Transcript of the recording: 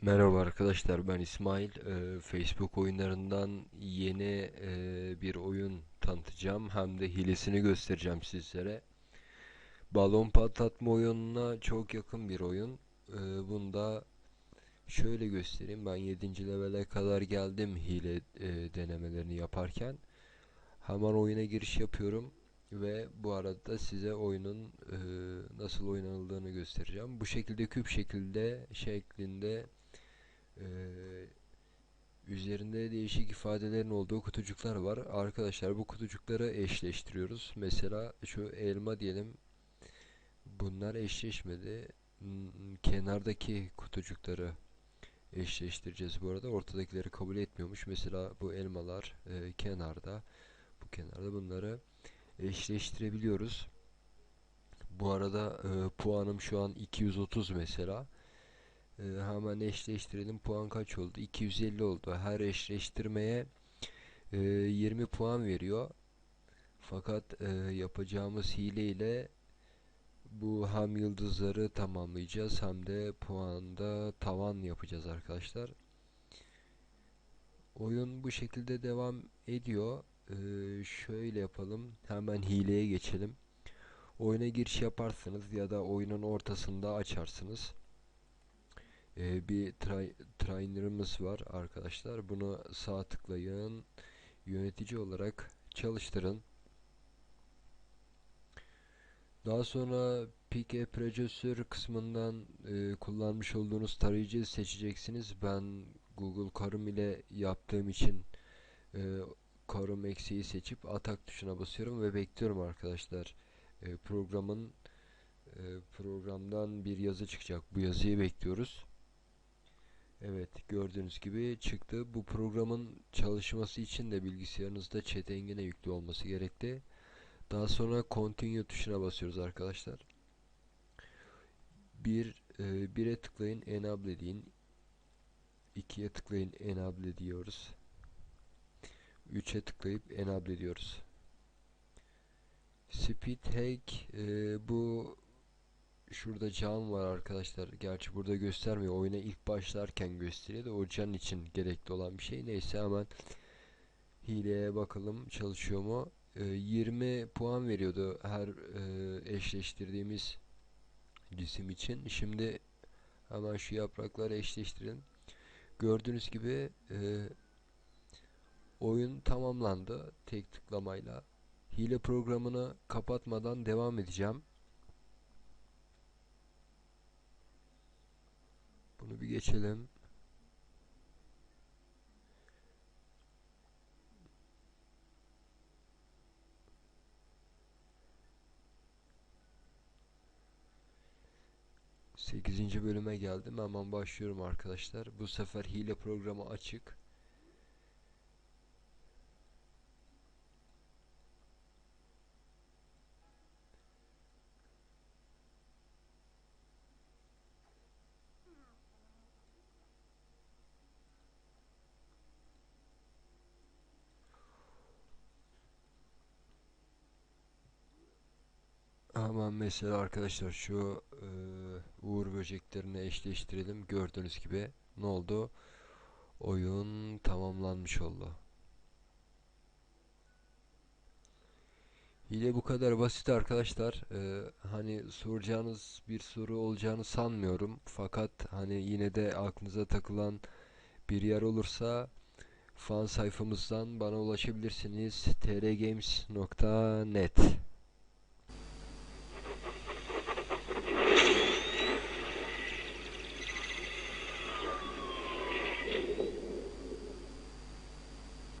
Merhaba arkadaşlar ben İsmail. Ee, Facebook oyunlarından yeni e, bir oyun tanıtacağım. Hem de hilesini göstereceğim sizlere. Balon patlatma oyununa çok yakın bir oyun. Ee, bunda şöyle göstereyim. Ben 7. levele kadar geldim hile e, denemelerini yaparken. Hemen oyuna giriş yapıyorum ve bu arada size oyunun e, nasıl oynanıldığını göstereceğim. Bu şekilde küp şekilde şeklinde ee, üzerinde değişik ifadelerin olduğu kutucuklar var. Arkadaşlar bu kutucukları eşleştiriyoruz. Mesela şu elma diyelim. Bunlar eşleşmedi. Hmm, Kenardaki kutucukları eşleştireceğiz bu arada. Ortadakileri kabul etmiyormuş. Mesela bu elmalar e, kenarda. Bu kenarda bunları eşleştirebiliyoruz. Bu arada e, puanım şu an 230 mesela. Ee, hemen eşleştirelim. Puan kaç oldu? 250 oldu. Her eşleştirmeye e, 20 puan veriyor. Fakat e, yapacağımız hile ile bu hem yıldızları tamamlayacağız hem de puanda tavan yapacağız arkadaşlar. Oyun bu şekilde devam ediyor. Ee, şöyle yapalım. Hemen hileye geçelim. Oyuna giriş yaparsınız ya da oyunun ortasında açarsınız e, bir tray trainer'ımız var arkadaşlar. Bunu sağ tıklayın. Yönetici olarak çalıştırın. Daha sonra a Processor kısmından e, kullanmış olduğunuz tarayıcı seçeceksiniz. Ben Google Chrome ile yaptığım için e, Chrome eksiği seçip atak tuşuna basıyorum ve bekliyorum arkadaşlar. E, programın e, programdan bir yazı çıkacak. Bu yazıyı bekliyoruz. Evet gördüğünüz gibi çıktı. Bu programın çalışması için de bilgisayarınızda çetengine yüklü olması gerekli. Daha sonra continue tuşuna basıyoruz arkadaşlar. Bir, e, bire tıklayın enable deyin. İkiye tıklayın enable diyoruz. Üçe tıklayıp enable diyoruz. Speed hack e, bu şurada can var arkadaşlar. Gerçi burada göstermiyor. Oyuna ilk başlarken gösteriyor da o can için gerekli olan bir şey. Neyse hemen hileye bakalım çalışıyor mu? Ee, 20 puan veriyordu her e, eşleştirdiğimiz cisim için. Şimdi hemen şu yaprakları eşleştirelim. Gördüğünüz gibi e, oyun tamamlandı tek tıklamayla. Hile programını kapatmadan devam edeceğim. Bunu bir geçelim. Sekizinci bölüme geldim. Hemen başlıyorum arkadaşlar. Bu sefer hile programı açık. Hemen mesela arkadaşlar şu e, uğur böceklerini eşleştirelim. Gördüğünüz gibi ne oldu? Oyun tamamlanmış oldu. Hile bu kadar basit arkadaşlar. Ee, hani soracağınız bir soru olacağını sanmıyorum. Fakat hani yine de aklınıza takılan bir yer olursa fan sayfamızdan bana ulaşabilirsiniz. trgames.net